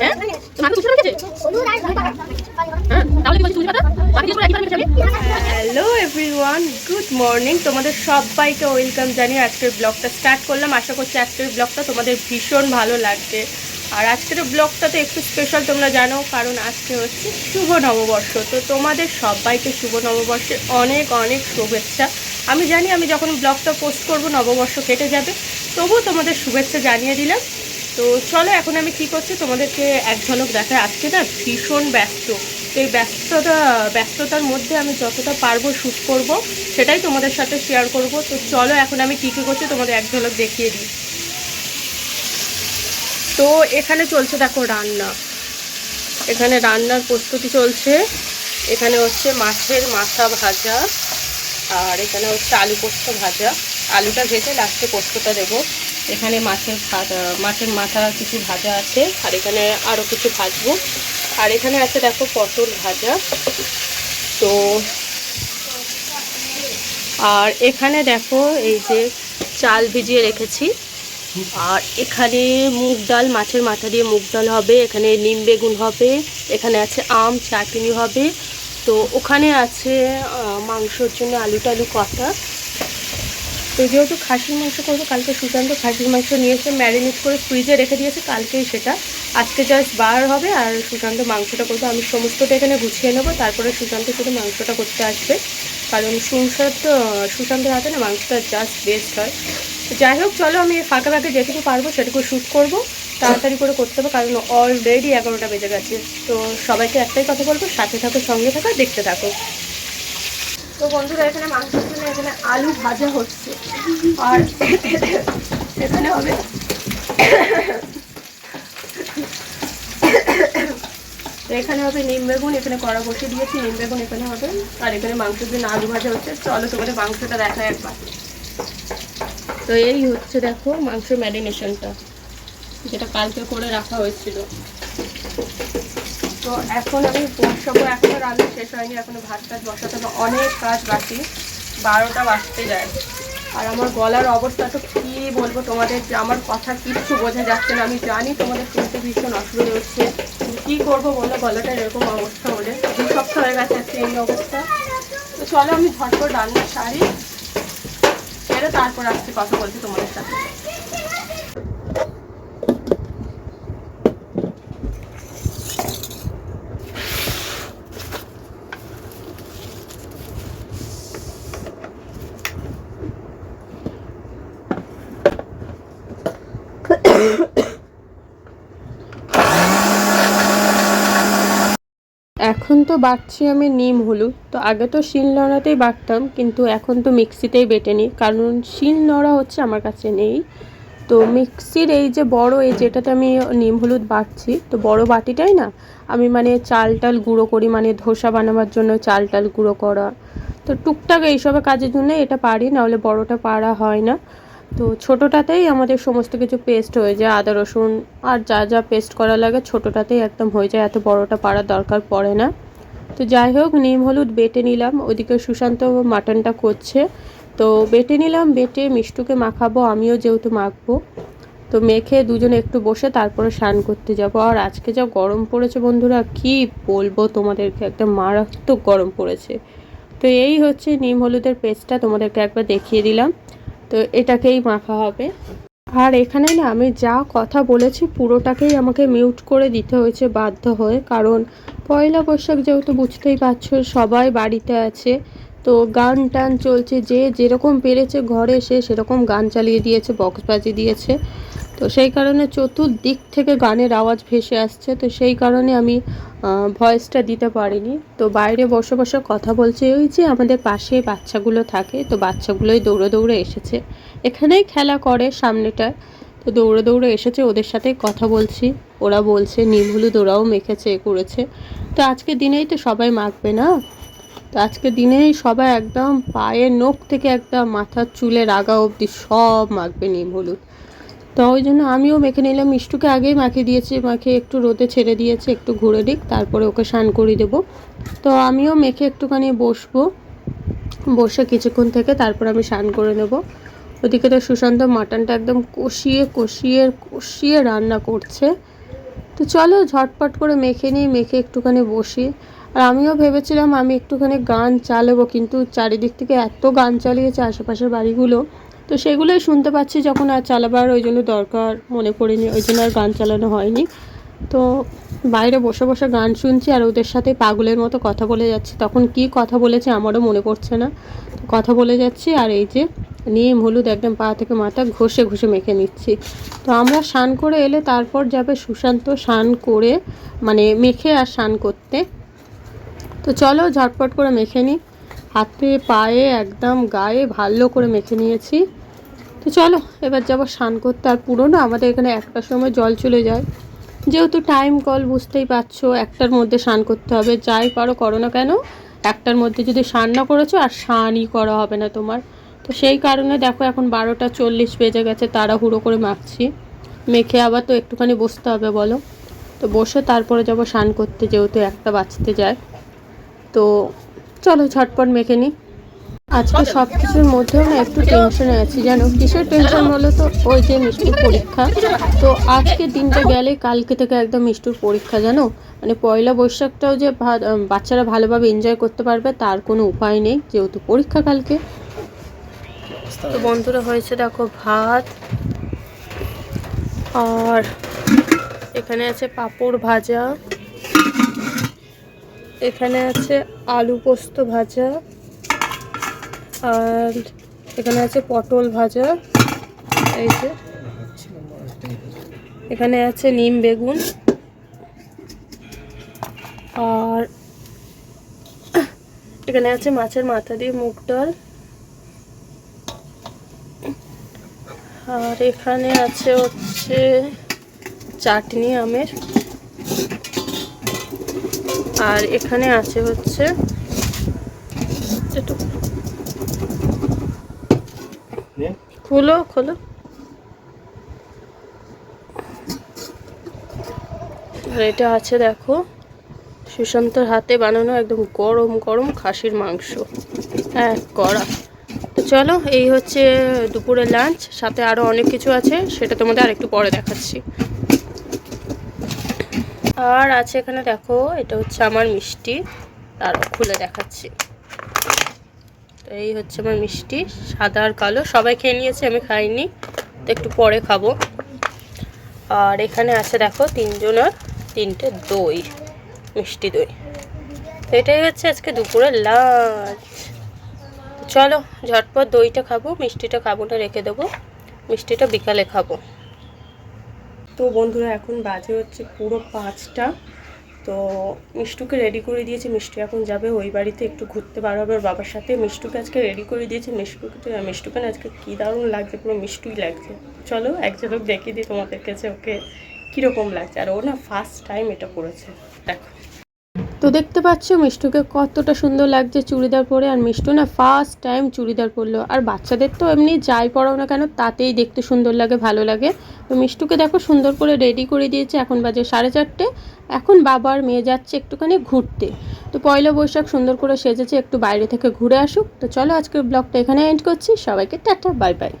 হ্যাঁ? হ্যাঁ? Hello everyone good morning তোমাদের সবাইকে ওয়েলকাম জানিয়ে আজকের ব্লগটা স্টার্ট করলাম। আশা করছি আজকের ব্লগটা তোমাদের ভীষণ ভালো লাগবে। আর আজকের ব্লগটা তো একটু স্পেশাল তোমরা জানো, কারণ আজকে হচ্ছে শুভ নববর্ষ। তো তোমাদের সবাইকে শুভ নববর্ষের অনেক অনেক শুভেচ্ছা। আমি জানি আমি যখন ব্লগটা পোস্ট করব, নববর্ষ কেটে যাবে। তবুও তোমাদের শুভেচ্ছা জানিয়ে দিলাম। তো চলো, এখন আমি কি করছি, তোমাদেরকে এক ঝলক দেখায় আজকে না ভীষণ ব্যস্ত। এই ব্যস্ততা, ব্যস্ততার মধ্যে আমি যতটা পারব শ্যুট করব, সেটাই তোমাদের সাথে শেয়ার করব। তো চলো, এখন আমি কী কী করছি, তোমাদের এক ঝলক দেখিয়ে দিই। তো এখানে চলছে দেখো রান্না। এখানে রান্নার প্রস্তুতি চলছে। এখানে হচ্ছে মাছের মাথা ভাজা, আর এখানে হচ্ছে আলু পোস্ত ভাজা। আলুটা ভেজে লাস্টে পোস্তটা দেবো। এখানে মাছের মাছের মাথা কিছু ভাজা আছে, আর এখানে আরও কিছু ভাজবো। আর এখানে আছে দেখো পটল ভাজা। তো, আর এখানে দেখো এই যে চাল ভিজিয়ে রেখেছি। আর এখানে মুগ ডাল, মাছের মাথা দিয়ে মুগ ডাল হবে, এখানে নিম বেগুন হবে, এখানে আছে আম, চাটনি হবে। তো ওখানে আছে মাংসর জন্য আলু টালু কষা তো যেহেতু খাসির মাংস করব, কালকে সুশান্ত খাসির মাংস নিয়ে এসে ম্যারিনেট করে ফ্রিজে রেখে দিয়েছে, কালকেই সেটা। আজকে জাস্ট বার হবে আর সুশান্ত মাংসটা করব। আমি সমস্তটা এখানে গুছিয়ে নেব, তারপরে সুশান্ত শুধু মাংসটা করতে আসবে। কারণ সুশান্ত, সুশান্তের হাতে না মাংসটা জাস্ট বেস্ট হয়। যাই হোক, চলো আমি ফাঁকা ফাঁকে যেটুকু পারব সেটুকু শ্যুট করব। তাড়াতাড়ি করে করতে হবে, কারণ অলরেডি এগারোটা বেজে গেছে। তো সবাইকে একটাই কথা বলব, সাথে থাকো, সঙ্গে থাকো, দেখতে থাকো। তো বন্ধুরা, এখানে মাংসের জন্য এখানে আলু ভাজা হচ্ছে। আর এখানে হবে এখানে হবে নিম বেগুন, এখানে কড়া বসে দিয়েছি, নিম বেগুন এখানে হবে। আর এখানে মাংসের জন্য আলু ভাজা হচ্ছে। চলো তোমাদের মাংসটা দেখা একবার। তো এই হচ্ছে দেখো মাংস ম্যারিনেশনটা, যেটা কালকে করে রাখা হয়েছিল। তো এখন আমি বসাবো, এখনও রান্না শেষ হয়নি, এখনও ভাত টাত বসাতে হবে। অনেক কাজ বাকি, বারোটা বাজতে যায়। আর আমার গলার অবস্থা তো কী বলব তোমাদের, যে আমার কথা কিচ্ছু বোঝা যাচ্ছে না। আমি জানি তোমাদের শুনতে ভীষণ অসুবিধা হচ্ছে। কী করব বলো গলাটার এরকম অবস্থা হলে দু সপ্তাহ হয়ে গেছে এই অবস্থা। তো চলো আমি ঝটপট রান্না সারি। সেরে তারপর আজকে কথা বলছি তোমাদের সাথে। এখন তো বাটছি আমি নিম হলুদ। তো আগে তো শিল নোড়াতেই বাটতাম, কিন্তু এখন তো মিক্সিতেই বেটে নিই। কারণ শিল নোড়া হচ্ছে আমার কাছে নেই। তো মিক্সির এই যে বড়, এই যেটাতে আমি নিম হলুদ বাটছি, তো বড় বাটিটাই না, আমি মানে চাল টাল গুঁড়ো করি মানে ধোসা বানাবার জন্য চাল টাল গুঁড়ো করা। তো টুকটাক এইসব কাজের জন্য এটা পারি, নাহলে বড়টা পারা হয় না। তো ছোটোটাতেই আমাদের সমস্ত কিছু পেস্ট হয়ে যায়, আদা, রসুন, আর যা যা পেস্ট করা লাগে ছোটোটাতেই একদম হয়ে যায়, এত বড়টা পাড়ার দরকার পড়ে না। তো যাই হোক, নিম, হলুদ বেটে নিলাম, ওদিকে সুশান্ত মাটনটা করছে। তো বেটে নিলাম, বেটে মিষ্টুকে মাখাবো, আমিও যেহেতু মাখবো। তো মেখে দুজনে একটু বসে তারপরে স্নান করতে যাব। আর আজকে যা গরম পড়েছে বন্ধুরা, কি বলব তোমাদেরকে, একটা মারাত্মক গরম পড়েছে। তো এই হচ্ছে নিম, হলুদের পেস্টটা তোমাদেরকে একবার দেখিয়ে দিলাম। তো এটাকেই মাখা হবে। আর এখানে না আমি যা কথা বলেছি পুরোটাকেই আমাকে মিউট করে দিতে হয়েছে বাধ্য হয়ে। কারণ পয়লা বৈশাখ যেহেতু বুঝতেই পারছ সবাই বাড়িতে আছে, তো গান টান চলছে, যে যেরকম পেরেছে ঘরে সে সেরকম গান চালিয়ে দিয়েছে, বক্স বাজিয়ে দিয়েছে। তো সেই কারণে চতুর্দিক থেকে গানের আওয়াজ ভেসে আসছে। তো সেই কারণে আমি ভয়েসটা দিতে পারিনি। তো বাইরে বসে বসে কথা বলছে। ওই যে আমাদের পাশে বাচ্চাগুলো থাকে, তো বাচ্চাগুলোই দৌড়ে দৌড়ে এসেছে। এখানেই খেলা করে সামনেটায় তো দৌড়ে দৌড়ে এসেছে, ওদের সাথে কথা বলছি। ওরা বলছে নিম হলুদ ওরাও মেখেছে, এ করেছে। তো আজকে দিনেই তো সবাই মাখবে না? তো আজকে দিনেই সবাই একদম পায়ের নখ থেকে একদম মাথার চুলের আগা অবধি সব মাখবে নিম হলুদ। তো ওই জন্য আমিও মেখে নিলাম। মিষ্টুকে আগেই মাখিয়ে দিয়েছি মাখে একটু রোদে ছেড়ে দিয়েছে, একটু ঘুরে দিক, তারপরে ওকে স্নান করিয়ে দেবো। তো আমিও মেখে একটুখানি বসবো, বসে কিছুক্ষণ থেকে তারপর আমি স্নান করে নেব। ওদিকে তো সুশান্ত মাটনটা একদম কষিয়ে কষিয়ে কষিয়ে রান্না করছে। তো চলো ঝটপট করে মেখে নিই, মেখে একটুখানি বসি। আর আমিও ভেবেছিলাম আমি একটুখানি গান চালাবো, কিন্তু চারিদিক থেকে এত গান চালিয়েছে আশেপাশের বাড়িগুলো। তো সেগুলোই শুনতে পাচ্ছি যখন আর চালাবার ওই জন্য দরকার মনে পড়েনি ওই জন্য আর গান চালানো হয়নি। তো বাইরে বসে বসে গান শুনছি আর ওদের সাথে পাগলের মতো কথা বলে যাচ্ছি। তখন কি কথা বলেছে আমারও মনে পড়ছে না। কথা বলে যাচ্ছি আর এই যে নিম, হলুদ একদম পা থেকে মাথা ঘষে ঘষে মেখে নিচ্ছি। তো আমরা স্নান করে এলে তারপর যাবে সুশান্ত স্নান করে মানে মেখে আর স্নান করতে। তো চলো ঝটপট করে মেখে নিই। হাতে, পায়ে, একদম গায়ে ভালো করে মেখে নিয়েছি। তো চলো, এবার যাব স্নান করতে। আর পুরো না আমাদের এখানে একটার সময় জল চলে যায়। যেহেতু টাইম কল বুঝতেই পারছ, একটার মধ্যে স্নান করতে হবে। যাই পারো, করো না কেন? একটার মধ্যে যদি স্নান না করেছ, আর স্নানই করা হবে না তোমার। তো সেই কারণে দেখো, এখন বারোটা চল্লিশ বেজে গেছে, তাড়াহুড়ো করে মাখছি। মেখে আবার তো একটুখানি বসতে হবে, বলো। তো বসে তারপরে যাব স্নান করতে, যেহেতু একটা বাঁচতে যায়। তো চলো ঝটপট মেখে নিই আজকে সব কিছুর মধ্যেও না একটু টেনশনে আছি জানো? কিসের টেনশন হলো তো? ওই যে মিষ্টির পরীক্ষা। তো আজকে দিনটা গেলে কালকে থেকে একদম মিষ্টির পরীক্ষা জানো? মানে পয়লা বৈশাখটাও যে বাচ্চারা ভালোভাবে এনজয় করতে পারবে তার কোনো উপায় নেই যেহেতু পরীক্ষা কালকে। তো বন্ধুরা হয়েছে দেখো ভাত আর এখানে আছে পাঁপড় ভাজা। এখানে আছে আলু পোস্ত ভাজা, আর এখানে আছে পটল ভাজা, এই যে। এখানে আছে নিম বেগুন, আর এখানে আছে মাছের মাথা দিয়ে মুগ ডাল, আর এখানে আছে হচ্ছে চাটনি আমের। আর এখানে আছে হচ্ছে খুলো খোলো। আর এটা আছে দেখো সুশান্তর হাতে বানানো একদম গরম গরম খাসির মাংস। হ্যাঁ কড়া। তো চলো এই হচ্ছে দুপুরের লাঞ্চ সাথে আরও অনেক কিছু আছে সেটা তোমাদের আরেকটু পরে দেখাচ্ছি। আর আছে এখানে দেখো, এটা হচ্ছে আমার মিষ্টি। আরও খুলে দেখাচ্ছি। তো এই হচ্ছে আমার মিষ্টি, সাদা আর কালো। সবাই খেয়ে নিয়েছে, আমি খাইনি। তো একটু পরে খাব। আর এখানে আছে দেখো, তিনজনের তিনটে দই, মিষ্টি দই। তো এটাই হচ্ছে আজকে দুপুরের লাঞ্চ চলো, ঝটপট দইটা খাব, মিষ্টিটা খাব না রেখে দেবো। মিষ্টিটা বিকালে খাব। তো বন্ধুরা, এখন বাজে হচ্ছে পুরো পাঁচটা। তো মিষ্টুকে রেডি করে দিয়েছি। মিষ্টু এখন যাবে ওই বাড়িতে একটু ঘুরতে বার হবে ওর বাবার সাথে। মিষ্টুকে আজকে রেডি করে দিয়েছি। মিষ্টুকে মিষ্টুকে না আজকে কী দারুণ লাগছে, পুরো মিষ্টুই লাগছে। চলো এক ঝলক দেখিয়ে দিই তোমাদের কাছে ওকে কীরকম লাগছে। আর ও না ফার্স্ট টাইম এটা করেছে। দেখো। তো দেখতে পাচ্ছ মিষ্টুকে কতটা সুন্দর লাগছে চুড়িদার পরে। আর মিষ্টু না ফার্স্ট টাইম চুড়িদার পরলো। আর বাচ্চাদের তো এমনি যাই পড়াও না কেন, তাতেই দেখতে সুন্দর লাগে, ভালো লাগে। তো মিষ্টুকে দেখো সুন্দর করে রেডি করে দিয়েছে। এখন বাজে সাড়ে চারটে। এখন বাবার মেয়ে যাচ্ছে একটুখানি ঘুরতে। তো পয়লা বৈশাখ সুন্দর করে সেজেছে, একটু বাইরে থেকে ঘুরে আসুক। তো চলো আজকের ব্লগটা এখানে এন্ড করছি। সবাইকে টাটা বাই বাই